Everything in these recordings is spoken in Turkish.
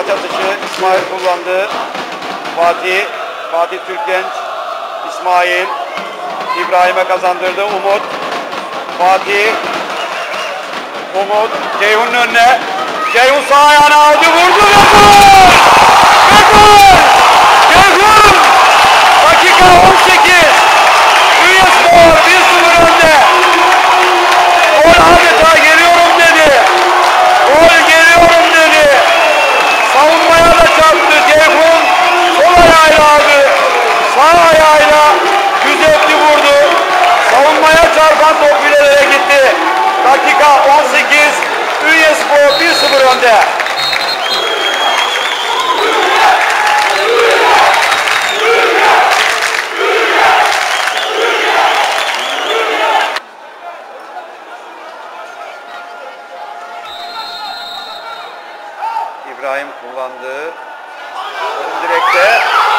Taç atışı İsmail kullandı. Fatih, Fatih Türkgenç, İsmail, İbrahim'e kazandırdı. Umut, Fatih, Umut, Ceyhun'un önüne. Ceyhun sağ ayağına aldı, vurdu ve gol! Ve gol! Ceyhun! Dakika 18. Çarpan top filelere gitti. Dakika 18. Üyespor 1-0 önde. İbrahim kullandı. Direkte.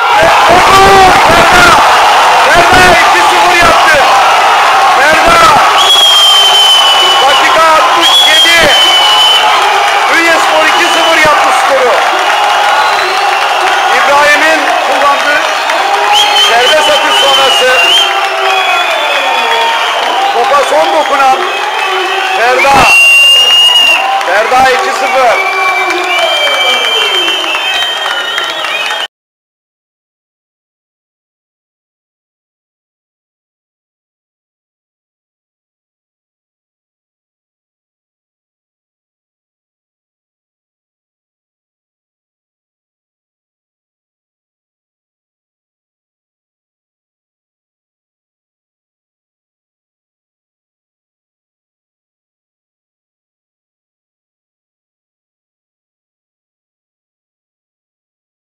Son dokunan Ferda. Ferda 2-0.